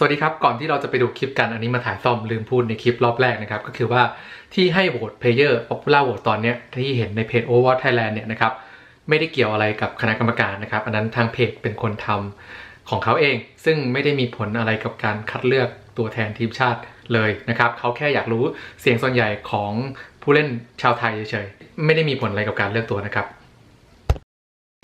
สวัสดีครับ ก่อนที่เราจะไปดูคลิปกันอันนี้มาถ่ายซ่อมลืมพูดในคลิปรอบแรกนะครับ ก็คือว่าที่ให้โหวตเพลเยอร์ popular vote ตอนนี้ที่เห็นในเพจ Over Thailand เนี่ยนะครับไม่ได้เกี่ยวอะไรกับคณะกรรมการนะครับ อันนั้นทางเพจเป็นคนทำของเขาเอง ซึ่งไม่ได้มีผลอะไรกับการคัดเลือกตัวแทนทีมชาติเลยนะครับเขาแค่อยากรู้เสียงส่วนใหญ่ของผู้เล่นชาวไทยเฉยๆไม่ได้มีผลอะไรกับการเลือกตัวนะครับ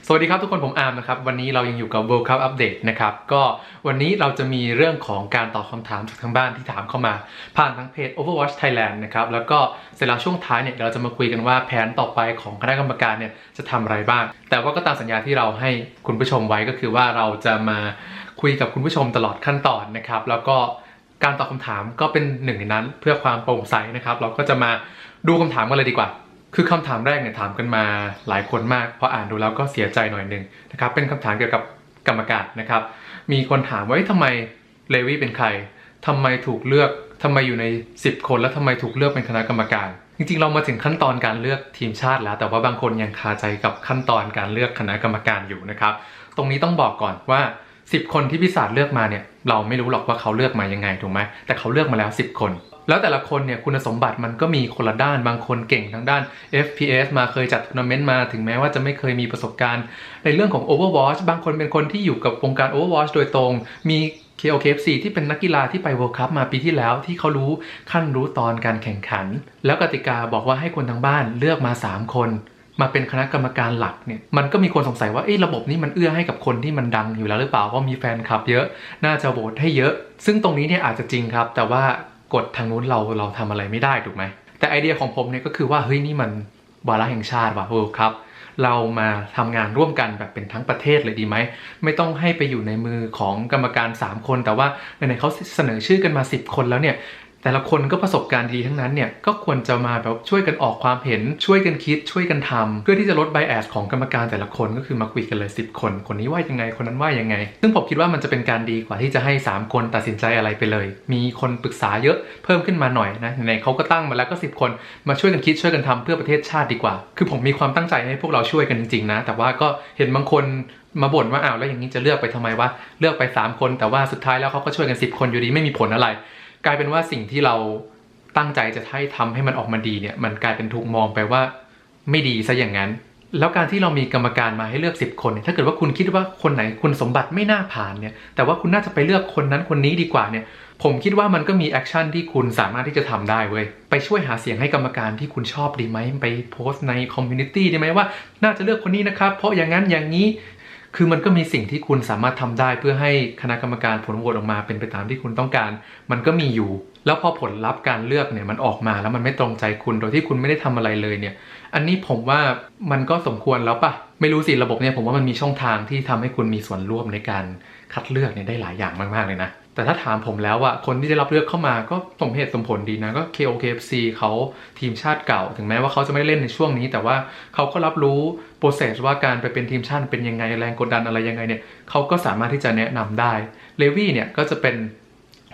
สวัสดีครับทุกคนผมอาร์มนะครับ วันนี้เรายังอยู่กับ World Cup Update นะครับ ก็วันนี้เราจะมีเรื่องของการตอบคำถามจากทางบ้านที่ถามเข้ามา ผ่านทางเพจ Overwatch Thailand นะครับ แล้วก็เสร็จแล้วช่วงท้ายเนี่ยเดี๋ยวเราจะมาคุยกันว่าแผนต่อไปของคณะกรรมการเนี่ยจะทำอะไรบ้าง แต่ว่าก็ตามสัญญาที่เราให้คุณผู้ชมไว้ก็คือว่าเราจะมาคุยกับคุณผู้ชมตลอดขั้นตอนนะครับ แล้วก็การตอบคำถามก็เป็นหนึ่งในนั้นเพื่อความโปร่งใสนะครับ เราก็จะมาดูคำถามกันเลยดีกว่า คือคำถามแรกเนี่ยถามกันมาหลายคนมากพออ่านดูแล้วก็เสียใจหน่อยหนึ่งนะครับเป็นคำถามเกี่ยวกับกรรมการนะครับ มีคนถามว่าเอ้ยทำไมเลวีเป็นใครทำไมถูกเลือกทำไมอยู่ใน 10 คนแล้วทำไมถูกเลือกเป็นคณะกรรมการ จริงๆ เรามาถึงขั้นตอนการเลือกทีมชาติแล้ว แต่ว่าบางคนยังคาใจกับขั้นตอนการเลือกคณะกรรมการอยู่นะครับ ตรงนี้ต้องบอกก่อนว่า 10 คนที่พิศาจเลือกมาเนี่ยเราไม่รู้หรอกว่าเขาเลือกมายังไงถูกไหมแต่เขาเลือกมาแล้ว 10 คน แล้วแต่ละคนเนี่ยคุณสมบัติมันก็มีคนละด้านบางคนเก่งทางด้าน FPS มาเคยจัดทัวร์นาเมนต์มาถึงแม้ว่าจะไม่เคยมีประสบการณ์ ในเรื่องของ Overwatch บางคนเป็นคนที่อยู่กับวงการ Overwatch โดยตรง มี KOKFC ที่เป็นนักกีฬาที่ไป World Cup มาปีที่แล้วที่เขารู้ขั้นรู้ตอนการแข่งขัน แล้วกติกาบอกว่าให้คนทางบ้านเลือกมา 3 คนมาเป็นคณะกรรมการหลักเนี่ยมันก็มีคนสงสัยว่าเอ้ระบบนี้มันเอื้อให้กับคนที่มันดังอยู่แล้วหรือเปล่าว่าะมีแฟนคลับเยอะ น่าจะโหวตให้เยอะ ซึ่งตรงนี้เนี่ยอาจจะจริงครับ แต่ว่า กฎทางนู้นเราเราทำอะไรไม่ได้ถูกไหม แต่ไอเดียของผมเนี่ยก็คือว่าเฮ้ยนี่มันวาระแห่งชาติว่ะเออครับ เรามาทำงานร่วมกันแบบเป็นทั้งประเทศเลยดีไหม ไม่ต้องให้ไปอยู่ในมือของกรรมการ 3 คน แต่ว่าในเขาเสนอชื่อกันมา 10 คนแล้วเนี่ย แต่ละคนก็ประสบการณ์ดีทั้งนั้นเนี่ยก็ควรจะมาแบบช่วยกันออกความเห็นช่วยกันคิดช่วยกันทำเพื่อที่จะลดไบแอสของกรรมการแต่ละคนก็คือมาคุยกันเลย 10 คน คนนี้ว่ายังไงคนนั้นว่ายังไง ซึ่งผมคิดว่ามันจะเป็นการดีกว่าที่จะให้ 3 คนตัดสินใจอะไรไปเลย มีคนปรึกษาเยอะเพิ่มขึ้นมาหน่อยนะไหนเขาก็ตั้งมาแล้วก็ 10 คน มาช่วยกันคิดช่วยกันทำเพื่อประเทศชาติดีกว่า คือผมมีความตั้งใจให้พวกเราช่วยกันจริงๆนะ แต่ว่าก็เห็นบางคนมาบ่นว่าอ้าวแล้วอย่างนี้จะเลือกไปทำไมวะเลือกไป 3 คน แต่ว่าสุดท้ายแล้วเขาก็ช่วยกัน 10 คนอยู่ดีไม่มีผลอะไร กลายเป็นว่าสิ่งที่เราตั้งใจจะให้ทำให้มันออกมาดีเนี่ยมันกลายเป็นถูกมองไปว่าไม่ดีซะอย่างนั้น แล้วการที่เรามีกรรมการมาให้เลือก 10 คนเนี่ยถ้าเกิดว่าคุณคิดว่าคนไหนคุณสมบัติไม่น่าผ่านเนี่ยแต่ว่าคุณน่าจะไปเลือกคนนั้นคนนี้ดีกว่าเนี่ยผมคิดว่ามันก็มีแอคชั่นที่คุณสามารถที่จะทำได้เว้ยไปช่วยหาเสียงให้กรรมการที่คุณชอบดีไหมไปโพสต์ในคอมมูนิตี้ได้ไหมว่า น่าจะเลือกคนนี้นะครับ เพราะอย่างนั้นอย่างนี้ คือมันก็มีสิ่งที่คุณสามารถทำได้เพื่อให้คณะกรรมการผลโหวตออกมาเป็นไปตามที่คุณต้องการ มันก็มีอยู่ แล้วพอผลลัพธ์การเลือกเนี่ยมันออกมาแล้วมันไม่ตรงใจคุณโดยที่คุณไม่ได้ทำอะไรเลยเนี่ย อันนี้ผมว่ามันก็สมควรแล้วปะไม่รู้สิระบบเนี่ยผมว่ามันมีช่องทางที่ทำให้คุณมีส่วนร่วมในการคัดเลือกเนี่ยได้หลายอย่างมากๆเลยนะ แต่ถ้าถามผมแล้วอะคนที่ได้รับเลือกเข้ามาก็สมเหตุสมผลดีนะก็ KOKFC เขาทีมชาติเก่า ถึงแม้ว่าเขาจะไม่ได้เล่นในช่วงนี้ แต่ว่าเขาก็รับรู้โปรเซสว่าการไปเป็นทีมชาติเป็นยังไงแรงกดดันอะไรยังไงเนี่ยเขาก็สามารถที่จะแนะนำได้เลวี่เนี่ยก็จะเป็น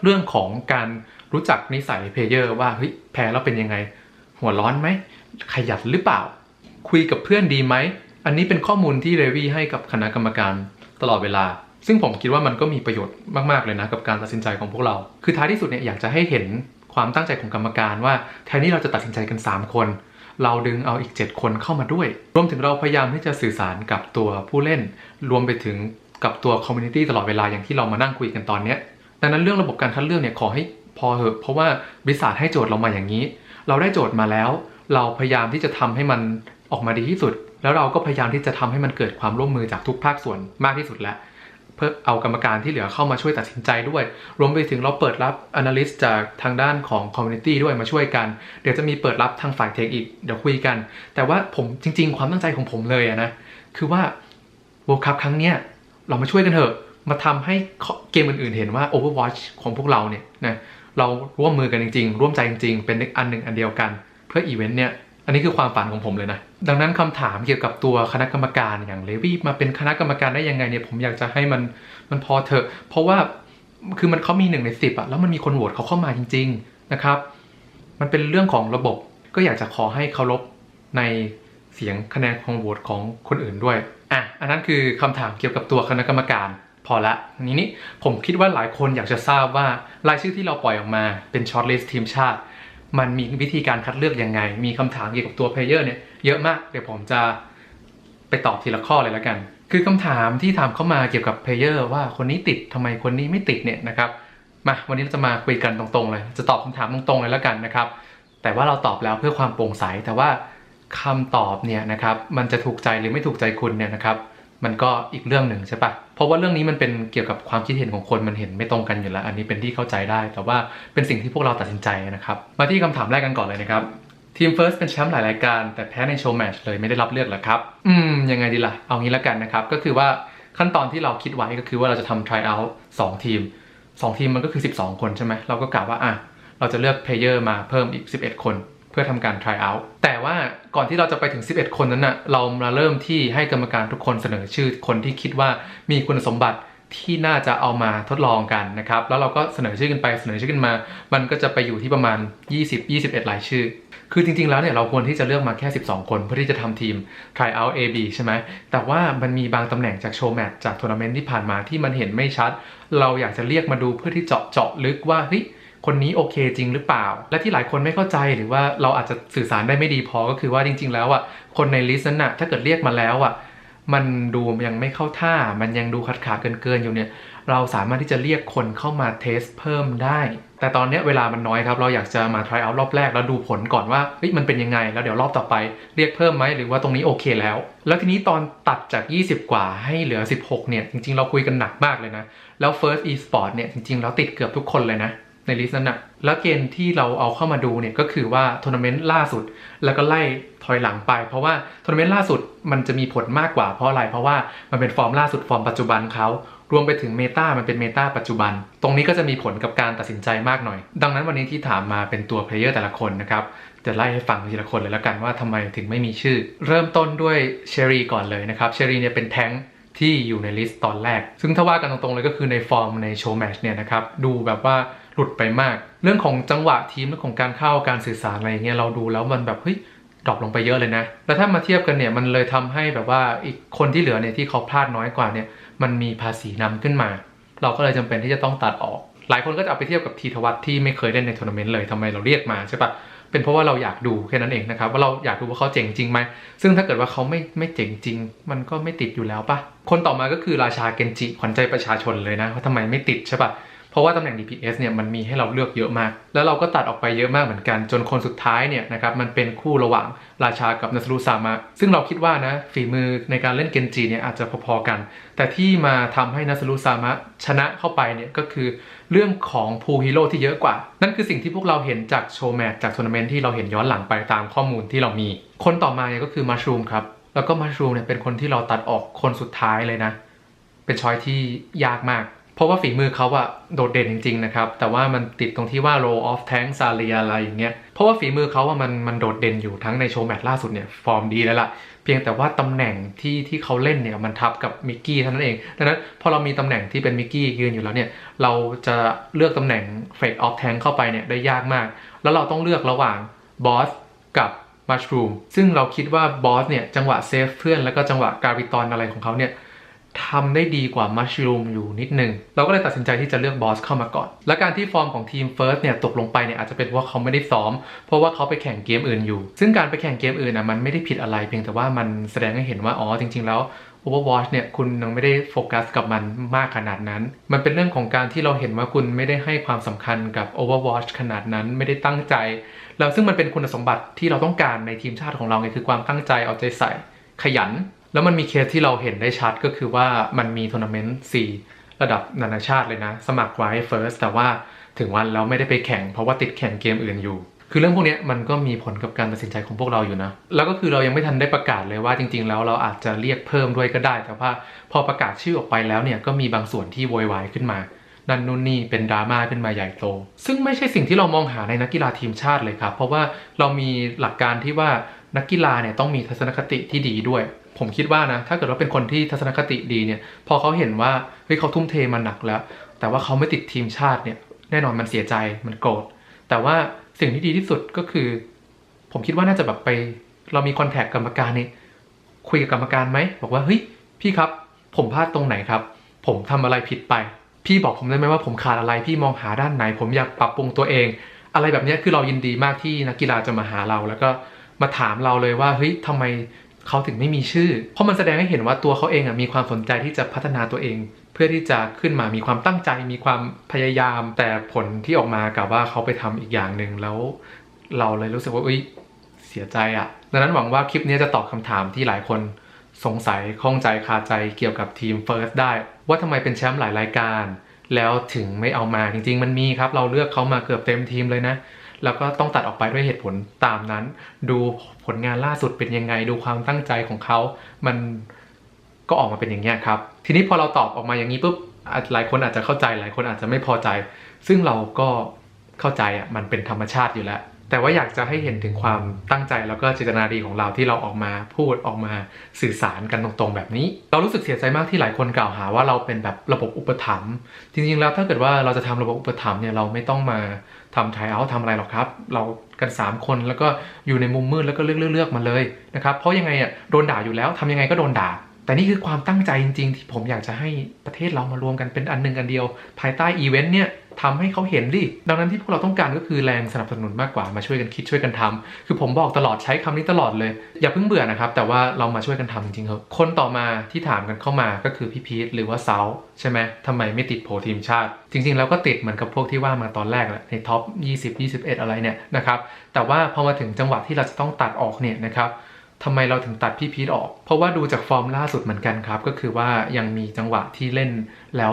เรื่องของการรู้จักนิสัยเพลเยอร์ว่าเฮ้ยแพ้แล้วเป็นยังไง หัวร้อนไหมขยันหรือเปล่า คุยกับเพื่อนดีไหมอันนี้เป็นข้อมูลที่เลวี่ให้กับคณะกรรมการตลอดเวลา ซึ่งผมคิดว่ามันก็มีประโยชน์มากๆเลยนะกับการตัดสินใจของพวกเรา คือท้ายที่สุดเนี่ยอยากจะให้เห็นความตั้งใจของกรรมการว่าแทนที่เราจะตัดสินใจกัน 3 คน เราดึงเอาอีก 7 คนเข้ามาด้วย รวมถึงเราพยายามที่จะสื่อสารกับตัวผู้เล่น รวมไปถึงกับตัวคอมมูนิตี้ตลอดเวลาอย่างที่เรามานั่งคุยกันตอนนี้ดังนั้นเรื่องระบบการคัดเลือกเนี่ยขอให้พอเหอะเพราะว่าบริษัทให้โจทย์เรามาอย่างนี้ เราได้โจทย์มาแล้ว เราพยายามที่จะทำให้มันออกมาดีที่สุด แล้วเราก็พยายามที่จะทำให้มันเกิดความร่วมมือจากทุกภาคส่วนมากที่สุดแล้ว พื่อเอากรรมการที่เหลือเข้ามาช่วยตัดสินใจด้วย รวมไปถึงเราเปิดรับ analyst จากทางด้านของ community ด้วยมาช่วยกัน เดี๋ยวจะมีเปิดรับทางฝ่ายเทคอีก เดี๋ยวคุยกัน แต่ว่าผมจริง ๆ ความตั้งใจของผมเลยอะนะคือว่า World Cup ครั้งเนี้ยเรามาช่วยกันเถอะ มาทำให้เกมอื่นๆ เห็นว่า Overwatch ของพวกเราเนี่ยนะเราร่วมมือกันจริง ๆ ร่วมใจจริง ๆ เป็นอันหนึ่งอันเดียวกัน เพื่ออีเวนต์เนี่ย อันนี้คือความฝันของผมเลยนะ ดังนั้นคำถามเกี่ยวกับตัวคณะกรรมการอย่างเลวี่มาเป็นคณะกรรมการได้ยังไงเนี่ยผมอยากจะให้มันมันพอเถอะ เพราะว่าคือมันเขามีหนึ่งในสิบอะแล้วมันมีคนโหวตเขาเข้ามาจริง ๆนะครับ มันเป็นเรื่องของระบบ ก็อยากจะขอให้เคารพในเสียงคะแนนของโหวตของคนอื่นด้วยอะอันนั้นคือคำถามเกี่ยวกับตัวคณะกรรมการพอละนี้นี่ผมคิดว่าหลายคนอยากจะทราบว่ารายชื่อที่เราปล่อยออกมาเป็นช็อตลิสต์ทีมชาติ มันมีวิธีการคัดเลือกยังไง มีคำถามเกี่ยวกับตัวเพลเยอร์เนี่ยเยอะมาก เดี๋ยวผมจะไปตอบทีละข้อเลยแล้วกัน คือคำถามที่ถามเข้ามาเกี่ยวกับเพลเยอร์ว่าคนนี้ติดทำไมคนนี้ไม่ติดเนี่ยนะครับ มาวันนี้เราจะมาคุยกันตรงๆเลย จะตอบคำถามตรงๆเลยแล้วกันนะครับ แต่ว่าเราตอบแล้วเพื่อความโปร่งใส แต่ว่าคำตอบเนี่ยนะครับ มันจะถูกใจหรือไม่ถูกใจคุณเนี่ยนะครับ มันก็อีกเรื่องหนึ่งใช่ปะเพราะว่าเรื่องนี้มันเป็นเกี่ยวกับความคิดเห็นของคนมันเห็นไม่ตรงกันอยู่แล้ว อันนี้เป็นที่เข้าใจได้ แต่ว่าเป็นสิ่งที่พวกเราตัดสินใจนะครับ มาที่คำถามแรกกันก่อนเลยนะครับ ทีมเฟิร์สเป็นแชมป์หลายรายการ แต่แพ้ในโชว์แมชเลยไม่ได้รับเลือกเหรอครับ อืม ยังไงดีล่ะ เอางี้แล้วกันนะครับ ก็คือว่าขั้นตอนที่เราคิดไว้ก็คือว่าเราจะทำ try out 2ทีม 2 ทีมมันก็คือ 12 คนใช่ไหมเราก็กะว่าอะเราจะเลือกเพลเยอร์มาเพิ่มอีก 11 คน เพื่อทำการ try out แต่ว่าก่อนที่เราจะไปถึง 11 คนนั้นนะ่ะเรามาเริ่มที่ให้กรรมการทุกคนเสนอชื่อคนที่คิดว่ามีคุณสมบัติที่น่าจะเอามาทดลองกันนะครับ แล้วเราก็เสนอชื่อกันไปเสนอชื่อกันมา มันก็จะไปอยู่ที่ประมาณ 20-21รายชื่อ คือจริง ๆ แล้วเนี่ยเราควรที่จะเลือกมาแค่ 12 คนเพื่อที่จะทำทีม try out A B ใช่ไหม แต่ว่ามันมีบางตำแหน่งจากโชว์แมตช์จากทัวร์นาเมนต์ที่ผ่านมาที่มันเห็นไม่ชัด เราอยากจะเรียกมาดูเพื่อที่เจาะเจาะลึกว่าเฮ้ย คนนี้โอเคจริงหรือเปล่า และที่หลายคนไม่เข้าใจหรือว่าเราอาจจะสื่อสารได้ไม่ดีพอก็คือว่าจริง ๆ แล้วอะคนในลิสต์นั้นน่ะถ้าเกิดเรียกมาแล้วอะมันดูยังไม่เข้าท่า มันยังดูขาดขาดเกินเกินๆอยู่เนี่ย เราสามารถที่จะเรียกคนเข้ามาเทสเพิ่มได้ แต่ตอนเนี้ยเวลามันน้อยครับ เราอยากจะมา try out รอบแรกแล้วดูผลก่อนว่าเฮ้ยมันเป็นยังไง แล้วเดี๋ยวรอบต่อไปเรียกเพิ่มไหมหรือว่าตรงนี้โอเคแล้ว แล้วทีนี้ตอนตัดจาก 20 กว่าให้เหลือ 16 เนี่ย จริงๆ เราคุยกันหนักมากเลยนะ แล้ว first e-sport เนี่ยจริงๆแล้วติดเกือบทุกคนเลยนะ ในลิสต์นั้นนะแล้วเกณฑ์ที่เราเอาเข้ามาดูเนี่ยก็คือว่าทัวร์นาเมนต์ล่าสุด แล้วก็ไล่ถอยหลังไป เพราะว่าทัวร์นาเมนต์ล่าสุดมันจะมีผลมากกว่าเพราะอะไร เพราะว่ามันเป็นฟอร์มล่าสุดฟอร์มปัจจุบันเขารวมไปถึงเมตามันเป็นเมตาปัจจุบัน ตรงนี้ก็จะมีผลกับการตัดสินใจมากหน่อย ดังนั้นวันนี้ที่ถามมาเป็นตัวเพลเยอร์แต่ละคนนะครับ จะไล่ให้ฟังทีละคนเลยแล้วกันว่าทำไมถึงไม่มีชื่อ เริ่มต้นด้วยเชอรี่ก่อนเลยนะครับ เชอรี่เนี่ยเป็นแท้งที่อยู่ในลิสต์ตอนแรก ซึ่งถ้าว่ากันตรงๆเลยก็คือในฟอร์มในโชว์แมชเนี่ยนะครับ ดูแบบว่า หลุดไปมาก เรื่องของจังหวะทีมเรื่องของการเข้าการสื่อสารอะไรอย่างเงี้ยเราดูแล้วมันแบบเฮ้ยดรอปลงไปเยอะเลยนะ แล้วถ้ามาเทียบกันเนี่ยมันเลยทำให้แบบว่าอีกคนที่เหลือเนี่ยที่เขาพลาดน้อยกว่าเนี่ยมันมีภาษีนำขึ้นมา เราก็เลยจำเป็นที่จะต้องตัดออก หลายคนก็จะเอาไปเทียบกับทีทวัตที่ไม่เคยเล่นในทัวร์นาเมนต์เลยทำไมเราเรียกมาใช่ปะเป็นเพราะว่าเราอยากดูแค่นั้นเองนะครับว่าเราอยากดูว่าเขาเจ๋งจริงไหมซึ่งถ้าเกิดว่าเขาไม่ไม่เจ๋งจริง มันก็ไม่ติดอยู่แล้วปะคนต่อมาก็คือราชาเกนจิขวัญใจประชาชนเลยนะว่าทำไมไม่ติดใช่ปะ เพราะว่าตำแหน่ง DPS เนี่ยมันมีให้เราเลือกเยอะมาก แล้วเราก็ตัดออกไปเยอะมากเหมือนกัน จนคนสุดท้ายเนี่ยนะครับมันเป็นคู่ระหว่างราชากับนัสรุซามะ ซึ่งเราคิดว่านะฝีมือในการเล่นเกนจิเนี่ยอาจจะพอๆกัน แต่ที่มาทำให้นัสรุซามะชนะเข้าไปเนี่ยก็คือเรื่องของพูฮีโร่ที่เยอะกว่า นั่นคือสิ่งที่พวกเราเห็นจากโชว์แมตจากทัวร์นาเมนต์ที่เราเห็นย้อนหลังไปตามข้อมูลที่เรามี คนต่อมาเนี่ยก็คือมัชรูมครับแล้วก็มัชรูมเนี่ยเป็นคนที่เราตัดออกคนสุดท้ายเลยนะ เป็นช้อยที่ยากมาก ราะว่าฝีมือเขาอะโดดเด่นจริงๆนะครับ แต่ว่ามันติดตรงที่ว่า roll off tank ซาเลียอะไรอย่างเงี้ย เพราะว่าฝีมือเขาอะมันมันโดดเด่นอยู่ทั้งในโชว์แมตช์ล่าสุดเนี่ยฟอร์มดีแล้วล่ะ เพียงแต่ว่าตำแหน่งที่ที่เขาเล่นเนี่ยมันทับกับมิกกี้เท่านั้นเอง ดังนั้นพอเรามีตำแหน่งที่เป็นมิกกี้ยืนอยู่แล้วเนี่ยเราจะเลือกตำแหน่งเฟกออฟแทงเข้าไปเนี่ยได้ยากมาก แล้วเราต้องเลือกระหว่างบอสกับมัชรูมซึ่งเราคิดว่าบอสเนี่ยจังหวะเซฟเพื่อนแล้วก็จังหวะการิตอนอะไรของเขาเนี่ย ทำได้ดีกว่ามัชรูมอยู่นิดนึง เราก็เลยตัดสินใจที่จะเลือกบอสเข้ามาก่อน และการที่ฟอร์มของทีมเฟิร์สเนี่ยตกลงไปเนี่ยอาจจะเป็นเพราะว่าเขาไม่ได้ซ้อม เพราะว่าเขาไปแข่งเกมอื่นอยู่ ซึ่งการไปแข่งเกมอื่นอะมันไม่ได้ผิดอะไรเพียงแต่ว่ามันแสดงให้เห็นว่าอ๋อจริง ๆ แล้ว Overwatch เนี่ยคุณยังไม่ได้โฟกัสกับมันมากขนาดนั้น มันเป็นเรื่องของการที่เราเห็นว่าคุณไม่ได้ให้ความสำคัญกับ Overwatch ขนาดนั้นไม่ได้ตั้งใจ แล้วซึ่งมันเป็นคุณสมบัติที่เราต้องการในทีมชาติของเราไงคือความตั้งใจเอาใจใส่ขยัน แล้วมันมีเคสที่เราเห็นได้ชัดก็คือว่ามันมีทัวร์นาเมนต์4ระดับนานาชาติเลยนะ สมัครไว้ first แต่ว่าถึงวันแล้วไม่ได้ไปแข่งเพราะว่าติดแข่งเกมอื่นอยู่ คือเรื่องพวกนี้มันก็มีผลกับการตัดสินใจของพวกเราอยู่นะ แล้วก็คือเรายังไม่ทันได้ประกาศเลยว่าจริง ๆ แล้วเราอาจจะเรียกเพิ่มด้วยก็ได้ แต่ว่าพอประกาศชื่อออกไปแล้วเนี่ยก็มีบางส่วนที่โวยวายขึ้นมานั่นนู่นนี่เป็นดราม่าขึ้นมาใหญ่โต ซึ่งไม่ใช่สิ่งที่เรามองหาในนักกีฬาทีมชาติเลยครับ เพราะว่าเรามีหลักการที่ว่านักกีฬาเนี่ยต้องมีทัศนคติที่ดีด้วย ผมคิดว่านะ ถ้าเกิดว่าเป็นคนที่ทัศนคติดีเนี่ย พอเขาเห็นว่าเฮ้ยเขาทุ่มเทมาหนักแล้ว แต่ว่าเขาไม่ติดทีมชาติเนี่ย แน่นอนมันเสียใจมันโกรธ แต่ว่าสิ่งที่ดีที่สุดก็คือ ผมคิดว่าน่าจะแบบไป เรามีคอนแทคกรรมการนี่คุยกับกรรมการไหมบอกว่าเฮ้ยพี่ครับ ผมพลาดตรงไหนครับ ผมทำอะไรผิดไป พี่บอกผมได้ไหมว่าผมขาดอะไรพี่มองหาด้านไหน ผมอยากปรับปรุงตัวเอง อะไรแบบนี้คือเรายินดีมากที่นักกีฬาจะมาหาเราแล้วก็มาถามเราเลยว่าเฮ้ยทำไม เขาถึงไม่มีชื่อ เพราะมันแสดงให้เห็นว่าตัวเขาเองอะมีความสนใจที่จะพัฒนาตัวเอง เพื่อที่จะขึ้นมามีความตั้งใจ มีความพยายาม แต่ผลที่ออกมากับว่าเขาไปทำอีกอย่างหนึ่งแล้ว เราเลยรู้สึกว่าเอ้ยเสียใจอะ ดังนั้นหวังว่าคลิปนี้จะตอบคำถามที่หลายคนสงสัยข้องใจคาใจเกี่ยวกับทีม First ได้ ว่าทำไมเป็นแชมป์หลายรายการ แล้วถึงไม่เอามาจริง ๆ มันมีครับ เราเลือกเขามาเกือบเต็มทีมเลยนะ แล้วก็ต้องตัดออกไปด้วยเหตุผลตามนั้น ดูผลงานล่าสุดเป็นยังไง ดูความตั้งใจของเขา มันก็ออกมาเป็นอย่างนี้ครับ ทีนี้พอเราตอบออกมาอย่างนี้ปุ๊บหลายคนอาจจะเข้าใจหลายคนอาจจะไม่พอใจ ซึ่งเราก็เข้าใจอะมันเป็นธรรมชาติอยู่แล้ว แต่ว่าอยากจะให้เห็นถึงความตั้งใจแล้วก็เจตนาดีของเราที่เราออกมาพูดออกมาสื่อสารกันตรงๆ แบบนี้ เรารู้สึกเสียใจมากที่หลายคนกล่าวหาว่าเราเป็นแบบระบบอุปถัมภ์จริงๆแล้วถ้าเกิดว่าเราจะทำระบบอุปถัมภ์เนี่ยเราไม่ต้องมา ทำไทยเอาทำอะไรหรอกครับ เรากัน 3 คนแล้วก็อยู่ในมุมมืดแล้วก็เลือกเลือกเลือกมาเลยนะครับเพราะยังไงอะโดนด่าอยู่แล้วทำยังไงก็โดนด่า แต่นี่คือความตั้งใจจริง ๆ ที่ผมอยากจะให้ประเทศเรามารวมกันเป็นอันหนึ่งอันเดียว ภายใต้อีเวนต์เนี่ยทำให้เขาเห็นดิ ดังนั้นที่พวกเราต้องการก็คือแรงสนับสนุนมากกว่ามาช่วยกันคิดช่วยกันทำคือผมบอกตลอดใช้คำนี้ตลอดเลย อย่าเพิ่งเบื่อนะครับ แต่ว่าเรามาช่วยกันทำจริงๆครับคนต่อมาที่ถามกันเข้ามาก็คือพี่พีทหรือว่าเซาใช่ไหมทำไมไม่ติดโผทีมชาติ จริงๆแล้วก็ติดเหมือนกับพวกที่ว่ามาตอนแรกแหละในท็อป20 21 อะไรเนี่ยนะครับแต่ว่าพอมาถึงจังหวะที่เราจะต้องตัดออกเนี่ยนะครับ ทำไมเราถึงตัดพี่พีทออก เพราะว่าดูจากฟอร์มล่าสุดเหมือนกันครับ ก็คือว่ายังมีจังหวะที่เล่นแล้ว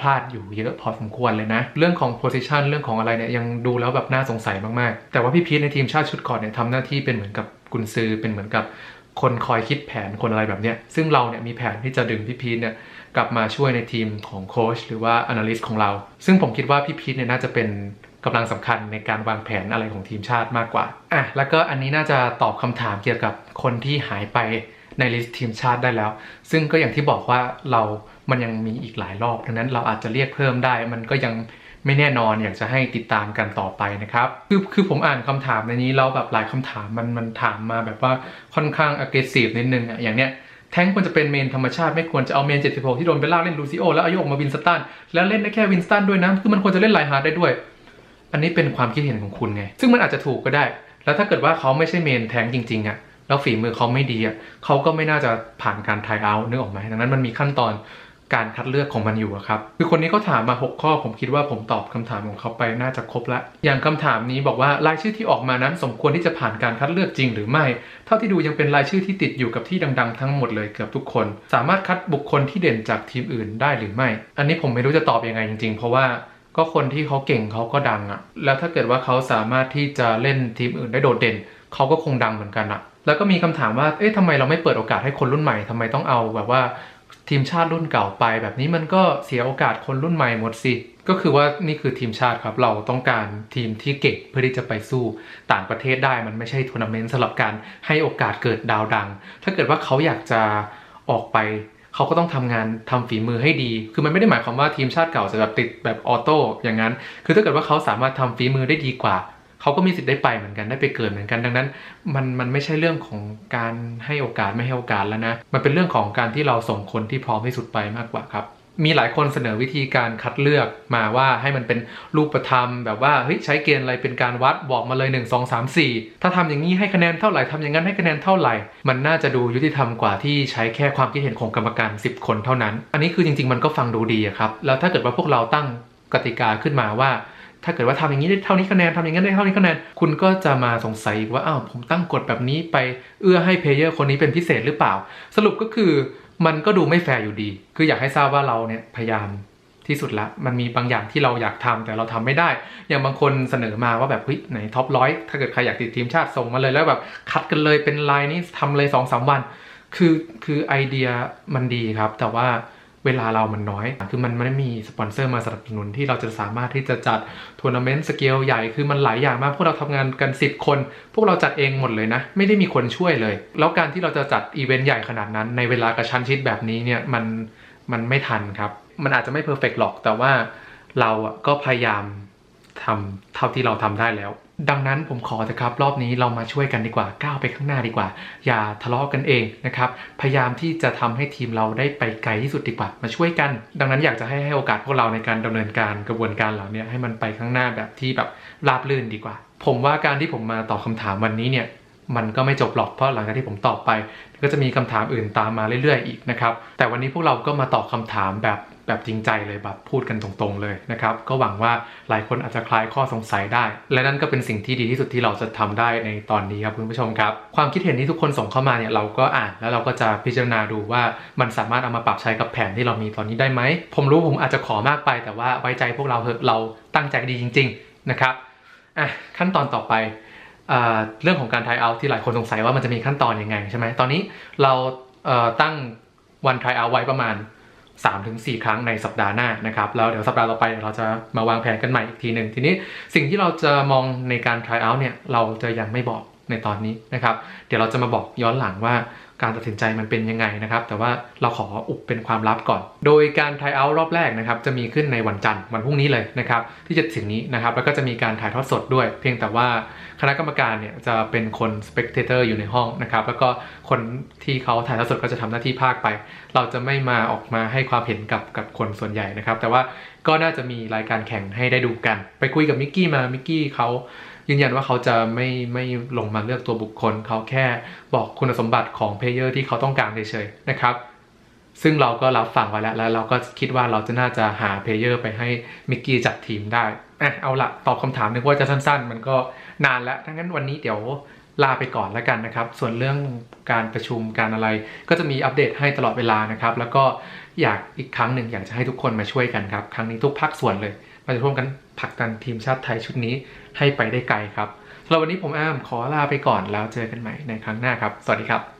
พลาดอยู่เยอะพอสมควรเลยนะ เรื่องของ position เรื่องของอะไรเนี่ยยังดูแล้วแบบน่าสงสัยมากๆ แต่ว่าพี่พีทในทีมชาติชุดก่อนเนี่ยทำหน้าที่เป็นเหมือนกับกุนซือเป็นเหมือนกับคนคอยคิดแผนคนอะไรแบบเนี้ยซึ่งเราเนี่ยมีแผนที่จะดึงพี่พีทเนี่ยกลับมาช่วยในทีมของโค้ชหรือว่า analyst ของเรา ซึ่งผมคิดว่าพี่พีทเนี่ยน่าจะเป็น กำลังสำคัญในการวางแผนอะไรของทีมชาติมากกว่าอะแล้วก็อันนี้น่าจะตอบคำถามเกี่ยวกับคนที่หายไปในลิสต์ทีมชาติได้แล้ว ซึ่งก็อย่างที่บอกว่าเรามันยังมีอีกหลายรอบดังนั้นเราอาจจะเรียกเพิ่มได้ มันก็ยังไม่แน่นอนอยากจะให้ติดตามกันต่อไปนะครับคือคือผมอ่านคำถามในนี้แล้วแบบหลายคำถามมันมันถามมาแบบว่าค่อนข้าง aggressive นิดนึงอะอย่างเนี้ยแท้งควรจะเป็นเมนธรรมชาติไม่ควรจะเอาเมน 76 ที่โดนเบลล่าเล่นลูซิโอแล้วอายุออกมาวินสตันแล้วเล่นได้แค่วินสตันด้วยนะ คือมันควรจะเล่นไลฮาร์ดได้ด้วย อันนี้เป็นความคิดเห็นของคุณไง ซึ่งมันอาจจะถูกก็ได้ แล้วถ้าเกิดว่าเขาไม่ใช่เมนแทงจริงๆอะแล้วฝีมือเขาไม่ดีอะเขาก็ไม่น่าจะผ่านการทายเอาเนึกออกไหมดังนั้นมันมีขั้นตอนการคัดเลือกของมันอยู่ครับ คือคนนี้เขาถามมา 6 ข้อ ผมคิดว่าผมตอบคำถามของเขาไปน่าจะครบละ อย่างคำถามนี้บอกว่ารายชื่อที่ออกมานั้น สมควรที่จะผ่านการคัดเลือกจริงหรือไม่ เท่าที่ดูยังเป็นรายชื่อที่ติดอยู่กับที่ดังๆ ทั้งหมดเลยเกือบทุกคน สามารถคัดบุคคลที่เด่นจากทีมอื่นได้หรือไม่ อันนี้ผมไม่รู้จะตอบยังไงจริงๆ เพราะว่า ก็คนที่เขาเก่งเขาก็ดังอะแล้วถ้าเกิดว่าเขาสามารถที่จะเล่นทีมอื่นได้โดดเด่น เขาก็คงดังเหมือนกันอะแล้วก็มีคำถามว่า เอ๊ะทำไมเราไม่เปิดโอกาสให้คนรุ่นใหม่ทำไมต้องเอาแบบว่าทีมชาติรุ่นเก่าไป แบบนี้มันก็เสียโอกาสคนรุ่นใหม่หมดสิ ก็คือว่านี่คือทีมชาติครับ เราต้องการทีมที่เก่งเพื่อที่จะไปสู้ต่างประเทศได้ มันไม่ใช่ทัวร์นาเมนต์สำหรับการให้โอกาสเกิดดาวดัง ถ้าเกิดว่าเขาอยากจะออกไป เขาก็ต้องทำงานทำฝีมือให้ดี คือมันไม่ได้หมายความว่าทีมชาติเก่าจะแบบติดแบบออโต้อย่างนั้น คือถ้าเกิดว่าเขาสามารถทำฝีมือได้ดีกว่า เขาก็มีสิทธิ์ได้ไปเหมือนกันได้ไปเกิดเหมือนกัน ดังนั้น มันมันไม่ใช่เรื่องของการให้โอกาสไม่ให้โอกาสแล้วนะ มันเป็นเรื่องของการที่เราส่งคนที่พร้อมที่สุดไปมากกว่าครับ มีหลายคนเสนอวิธีการคัดเลือกมาว่าให้มันเป็นรูปธรรม แบบว่าเฮ้ยใช้เกณฑ์อะไรเป็นการวัดบอกมาเลย 1 2 3 4 ถ้าทำอย่างนี้ให้คะแนนเท่าไหร่ทำอย่างนั้นให้คะแนนเท่าไหร่ มันน่าจะดูยุติธรรมกว่าที่ใช้แค่ความคิดเห็นของกรรมการ 10 คนเท่านั้น อันนี้คือจริง ๆ มันก็ฟังดูดีอะครับแล้วถ้าเกิดว่าพวกเราตั้งกติกาขึ้นมาว่า ถ้าเกิดว่าทำอย่างนี้ได้เท่านี้คะแนนทำอย่างนั้นได้เท่านี้คะแนนคุณก็จะมาสงสัยว่าอ้าวผมตั้งกฎแบบนี้ไปเอื้อให้เพลเยอร์คนนี้เป็นพิเศษหรือเปล่า สรุปก็คือ มันก็ดูไม่แฟร์อยู่ดี คืออยากให้ทราบว่าเราเนี่ยพยายามที่สุดละ มันมีบางอย่างที่เราอยากทำแต่เราทำไม่ได้ อย่างบางคนเสนอมาว่าแบบเฮ้ยไหนท็อปร้อยถ้าเกิดใครอยากติดทีมชาติส่งมาเลยแล้วแบบคัดกันเลยเป็นไลน์นี้ทำเลยสองสามวัน คือคือไอเดียมันดีครับ แต่ว่า เวลาเรามันน้อย คือมันไม่มีสปอนเซอร์มาสนับสนุนที่เราจะสามารถที่จะจัดทัวร์นาเมนต์สเกลใหญ่คือมันหลายอย่างมาก พวกเราทำงานกัน 10 คน พวกเราจัดเองหมดเลยนะ ไม่ได้มีคนช่วยเลย แล้วการที่เราจะจัดอีเวนต์ใหญ่ขนาดนั้น ในเวลากระชั้นชิดแบบนี้เนี่ยมันมันไม่ทันครับ มันอาจจะไม่เพอร์เฟกหรอกแต่ว่าเราอะก็พยายามทำ เท่าที่เราทำได้แล้ว ดังนั้นผมขอเถอะครับ รอบนี้เรามาช่วยกันดีกว่าก้าวไปข้างหน้าดีกว่า อย่าทะเลาะกันเองนะครับพยายามที่จะทำให้ทีมเราได้ไปไกลที่สุดดีกว่า มาช่วยกัน ดังนั้นอยากจะให้ให้โอกาสพวกเราในการดำเนินการกระบวนการเหล่านี้ให้มันไปข้างหน้าแบบที่แบบราบรื่นดีกว่า ผมว่าการที่ผมมาตอบคำถามวันนี้เนี่ยมันก็ไม่จบหรอกเพราะหลังจากที่ผมตอบไป ก็จะมีคำถามอื่นตามมาเรื่อยๆ อีกนะครับแต่วันนี้พวกเราก็มาตอบคำถามแบบ แบบจริงใจเลยแบบพูดกันตรงๆเลยนะครับ ก็หวังว่าหลายคนอาจจะคลายข้อสงสัยได้ และนั่นก็เป็นสิ่งที่ดีที่สุดที่เราจะทำได้ในตอนนี้ครับคุณผู้ชมครับ ความคิดเห็นที่ทุกคนส่งเข้ามาเนี่ยเราก็อ่านแล้วเราก็จะพิจารณาดูว่ามันสามารถเอามาปรับใช้กับแผนที่เรามีตอนนี้ได้ไหม ผมรู้ผมอาจจะขอมากไป แต่ว่าไว้ใจพวกเราเถอะเราตั้งใจดีจริง ๆนะครับอะขั้นตอนต่อไปเรื่องของการทายเอาที่หลายคนสงสัยว่ามันจะมีขั้นตอนยังไงใช่ไหมตอนนี้เราเตั้งวันทายเอาไว้ประมาณ 3-4 ครั้งในสัปดาห์หน้านะครับแล้วเดี๋ยวสัปดาห์ต่อไปเราจะมาวางแผนกันใหม่อีกทีหนึ่งทีนี้สิ่งที่เราจะมองในการ try out เนี่ยเราจะยังไม่บอก ในตอนนี้นะครับ เดี๋ยวเราจะมาบอกย้อนหลังว่าการตัดสินใจมันเป็นยังไงนะครับ แต่ว่าเราขออุบเป็นความลับก่อน โดยการ try out รอบแรกนะครับจะมีขึ้นในวันจันทร์วันพรุ่งนี้เลยนะครับที่จะถึงนี้นะครับแล้วก็จะมีการถ่ายทอดสดด้วย เพียงแต่ว่าคณะกรรมการเนี่ยจะเป็นคน spectator อยู่ในห้องนะครับแล้วก็คนที่เขาถ่ายทอดสดก็จะทำหน้าที่ภาคไป เราจะไม่มาออกมาให้ความเห็นกับกับคนส่วนใหญ่นะครับ แต่ว่าก็น่าจะมีรายการแข่งให้ได้ดูกัน ไปคุยกับมิกกี้มามิกกี้เขา ยืนยันว่าเขาจะไม่ไม่ลงมาเลือกตัวบุคคล เขาแค่บอกคุณสมบัติของเพลเยอร์ที่เขาต้องการเฉยๆนะครับ ซึ่งเราก็รับฟังไว้แล้ว แล้วเราก็คิดว่าเราจะน่าจะหาเพลเยอร์ไปให้มิกกี้จัดทีมได้อะเอาละตอบคำถามนึกว่าจะสั้นๆ มันก็นานแล้วทั้งนั้นวันนี้เดี๋ยวลาไปก่อนแล้วกันนะครับ ส่วนเรื่องการประชุมการอะไร ก็จะมีอัปเดตให้ตลอดเวลานะครับ แล้วก็อยากอีกครั้งหนึ่งอยากจะให้ทุกคนมาช่วยกันครับ ครั้งนี้ทุกภาคส่วนเลย มาจะร่วมกันผลักดันทีมชาติไทยชุดนี้ ให้ไปได้ไกลครับสำหรับวันนี้ผมอ้ามขอลาไปก่อนแล้วเจอกันใหม่ในครั้งหน้าครับ สวัสดีครับ